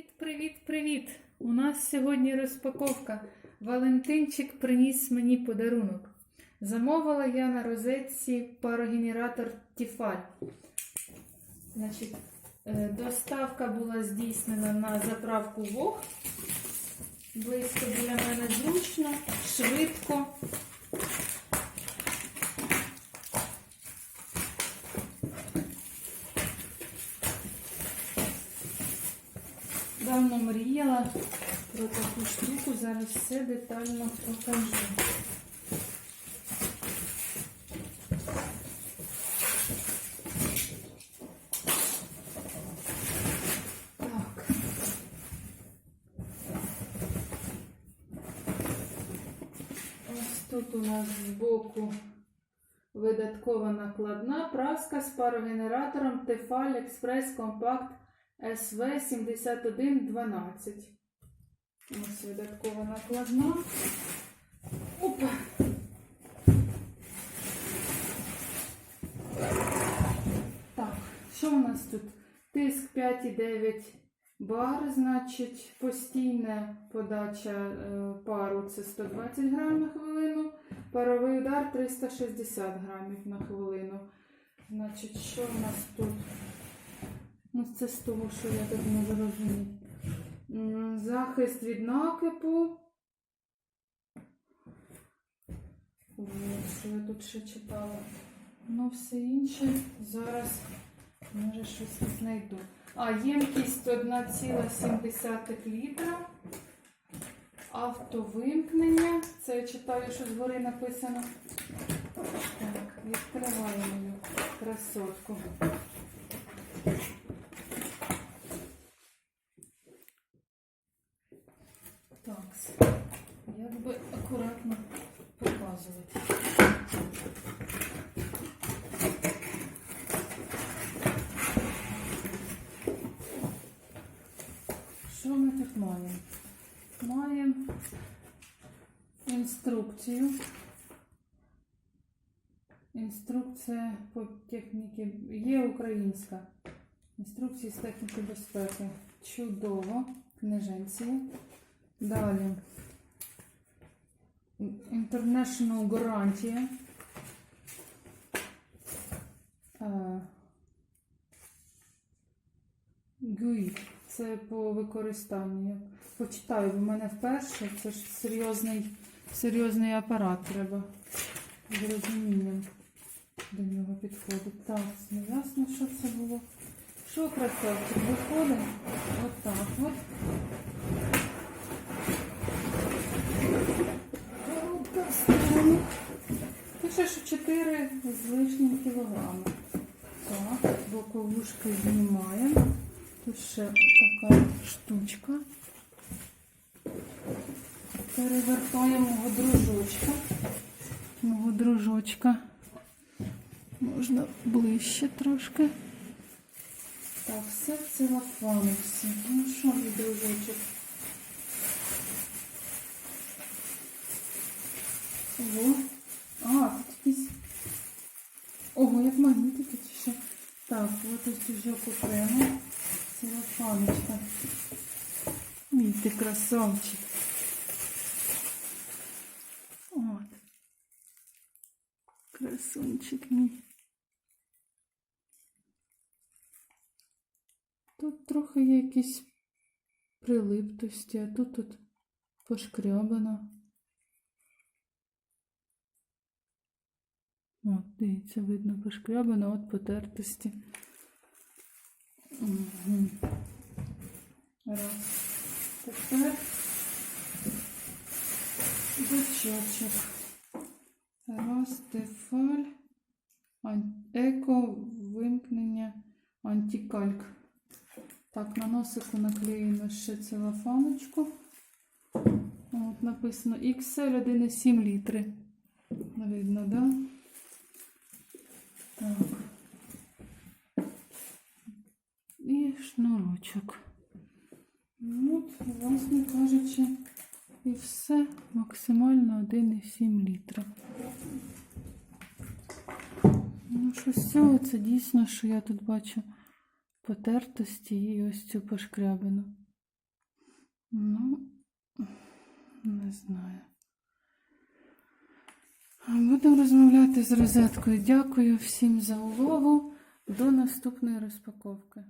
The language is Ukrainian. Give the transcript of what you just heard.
Привіт, привіт, привіт! У нас сьогодні розпаковка. Валентинчик приніс мені подарунок. Замовила я на розетці парогенератор Тіфаль. Значить, е, доставка була здійснена на заправку ВОГ. Близько біля мене зручно, швидко. Давно мріяла про таку штуку, зараз все детально покажу. Тут у нас збоку видаткова накладна праска з парогенератором Tefal Express Compact СВ 7112. Ось видаткова накладна. Опа. Так, що у нас тут? Тиск 5,9 бар, значить, постійна подача е, пару це 120 грам на хвилину, паровий удар 360 грамів на хвилину. Значить, що у нас тут? Ну, це з того, що я так не зрозумію. Захист від накипу. Ось, що я тут ще читала. Ну, все інше зараз може щось знайду. А, ємкість 1,7 літра. Автовимкнення. Це я читаю, що згори написано. Так, відкриваємо красотку. Так, як би акуратно показувати. Що ми тут маємо? Маємо інструкцію. Інструкція по техніці є українська. Інструкції з техніки безпеки. Чудово. Книженці. Далі. International гарантія. ГУІ. Це по використанню. Я почитаю, бо в мене вперше. Це ж серйозний, серйозний апарат треба з розумінням до нього підходить. Так, не ясно, що це було. Що красавчик виходить? Отак от. Пише, що 4 з лишнім кілограми. Так, боковушки знімаємо. Тут ще така штучка. Перевертаємо мого дружочка. Мого дружочка. Можна ближче трошки. Так, все в целофанівці. Ну що, мій дружочок? Ого. А, тут якісь. Ого, як магнітики чи що. Так, от ось вже купимо. Целофаночка. Мій ти красавчик. От. Красунчик мій. Тут трохи є якісь прилиптості, а тут тут пошкрябано. От, дивіться, видно пошкрябано, от потертості. Угу. Раз. Тепер бачочок. Раз, тефаль, еко, вимкнення, антикальк. Так, на носику наклеїмо ще целофаночку. От написано XL 1,7 літри. Видно, да? Так. І шнурочок. Ну, власне кажучи, і все максимально 1,7 літра. Ну, що з цього це дійсно, що я тут бачу потертості і ось цю пошкрябину. Ну, не знаю. Будемо розмовляти з розеткою. Дякую всім за увагу. До наступної розпаковки.